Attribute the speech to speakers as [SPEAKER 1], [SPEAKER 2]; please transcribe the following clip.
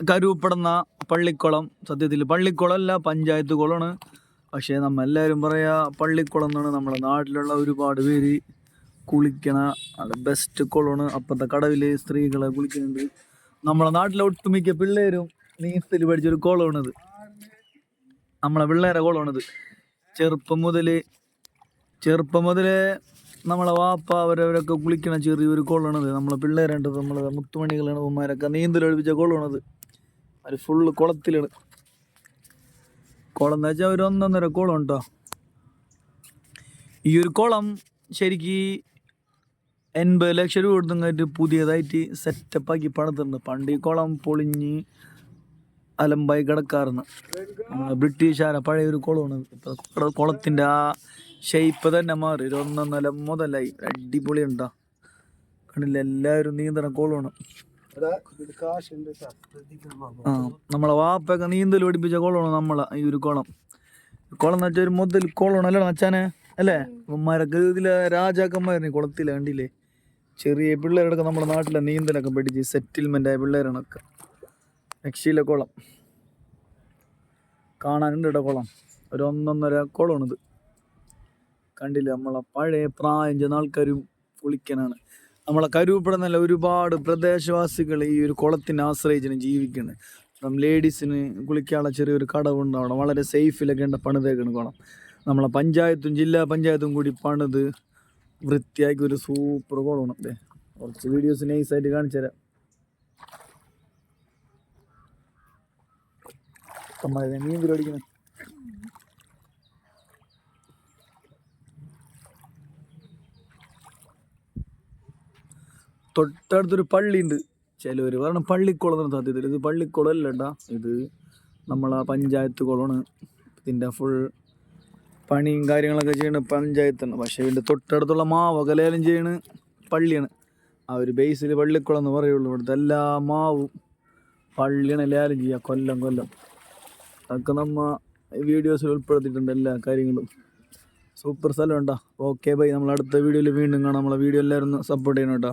[SPEAKER 1] കരുവപ്പെടുന്ന പള്ളിക്കുളം. സത്യത്തിൽ പള്ളിക്കുളം അല്ല പഞ്ചായത്ത് കുളമാണ്. പക്ഷേ നമ്മൾ എല്ലാവരും പറയാ പള്ളിക്കുളം എന്നാണ് നമ്മുടെ നാട്ടിലുള്ള ഒരുപാട് പേര് കുളിക്കണ ബെസ്റ്റ് കുളമാണ്. അപ്പോഴത്തെ കടവിൽ സ്ത്രീകളെ കുളിക്കുന്നുണ്ട്. നമ്മളെ നാട്ടിലെ ഒട്ടുമിക്ക പിള്ളേരും നീന്തൽ പഠിച്ചൊരു കുളമാണിത്. നമ്മളെ പിള്ളേരെ കുളമാണിത്. ചെറുപ്പം മുതൽ ചെറുപ്പം മുതലേ നമ്മളെ വാപ്പ അവരവരൊക്കെ കുളിക്കണ ചെറിയൊരു കുളമാണിത്. നമ്മളെ പിള്ളേരുണ്ട് നമ്മളെ മുത്തുമണികളാണ് ഉമ്മാരൊക്കെ നീന്തൽ ഒഴിപ്പിച്ച കുളമാണിത്. അത് ഫുള്ള് കുളത്തിലാണ്. കുളം എന്ന് വെച്ചാൽ ഒരു ഒന്നൊന്നര കുളം കേട്ടോ ഈ ഒരു കുളം ശരിക്ക് എൺപത് ലക്ഷം രൂപ കൊടുത്തങ്ങായിട്ട് പുതിയതായിട്ട് സെറ്റപ്പ് ആക്കി പണിതിട്ടുണ്ട് പണ്ട് ഈ കുളം പൊളിഞ്ഞ് അലമ്പായി കിടക്കാറുണ്ട് ബ്രിട്ടീഷുകാരെ പഴയ ഒരു കുളമാണ്. ഇപ്പോൾ കുളത്തിന്റെ ആ ഷേപ്പ് തന്നെ മാറി. ഒരു ഒന്നൊന്നര മുതലായി. അടിപൊളി ഉണ്ടോ കണ്ടില്ല? എല്ലാവരും നീന്തണ കുളമാണ്. നമ്മളെ വാപ്പൊക്കെ നീന്തൽ പഠിപ്പിച്ച കുളമാണ് നമ്മളെ ഈ ഒരു കുളം. കുളം എന്ന് വെച്ചാൽ ഒരു മുതൽ കുളമാണ് അല്ലേ അച്ഛനെ അല്ലേ? ഉമ്മാരൊക്കെ ഇതിലെ രാജാക്കന്മാരിന് കുളത്തിലെ കണ്ടില്ലേ? ചെറിയ പിള്ളേരൊക്കെ നമ്മുടെ നാട്ടിലെ നീന്തലൊക്കെ പഠിച്ച് സെറ്റിൽമെന്റ് ആയ പിള്ളേരാണൊക്കെ. രക്ഷയിലെ കുളം. കാണാനുണ്ട് ഇവിടെ കുളം. ഒരു ഒന്നൊന്നര കുളമാണിത്. കണ്ടില്ലേ നമ്മളെ പഴയ പ്രായം ചെന്ന ആൾക്കാരും കുളിക്കാനാണ്. നമ്മളെ കരുവപ്പെടുന്നല്ല ഒരുപാട് പ്രദേശവാസികൾ ഈ ഒരു കുളത്തിനെ ആശ്രയിച്ചാണ് ജീവിക്കുന്നത് അപ്പം ലേഡീസിന് കുളിക്കാനുള്ള ചെറിയൊരു കടവുണ്ട് അവിടെ. വളരെ സേഫിലൊക്കെ ഉണ്ട് പണിതേക്കാണ് കുളം. നമ്മളെ പഞ്ചായത്തും ജില്ലാ പഞ്ചായത്തും കൂടി പണിത് വൃത്തിയാക്കി ഒരു സൂപ്പർ കുളമാണ്. അല്ലേ കുറച്ച് വീഡിയോസ് നൈസായിട്ട് കാണിച്ചു തരാം. അമ്മായി മീൻ എന്തിനാ തൊട്ടടുത്തൊരു പള്ളിയുണ്ട്. ചിലവർ പറയണം പള്ളിക്കുളം സാധ്യത ഇത് പള്ളിക്കുളം അല്ലട്ടാ ഇത് നമ്മളെ പഞ്ചായത്ത് കുളമാണ്. ഇതിന്റെ ഫുൾ പണിയും കാര്യങ്ങളൊക്കെ ചെയ്യണ പഞ്ചായത്താണ്. പക്ഷേ ഇതിന്റെ തൊട്ടടുത്തുള്ള മാവ് ലേലം ചെയ്യണ പള്ളിയാണ്. ആ ഒരു ബേസിൽ പള്ളിക്കുളം എന്ന് പറയുള്ളൂ. ഇവിടുത്തെ എല്ലാ മാവും പള്ളിയാണ് ലേലം ചെയ്യുക. കൊല്ലം കൊല്ലം. അതൊക്കെ നമ്മ വീഡിയോസിൽ ഉൾപ്പെടുത്തിയിട്ടുണ്ട് എല്ലാ കാര്യങ്ങളും. സൂപ്പർ സ്ഥലം ഉണ്ടോ? ഓക്കെ ബൈ നമ്മൾ അടുത്ത വീഡിയോയിൽ വീണ്ടും കാണാം. നമ്മളെ വീഡിയോ എല്ലാവരും സപ്പോർട്ട് ചെയ്യണം കേട്ടോ.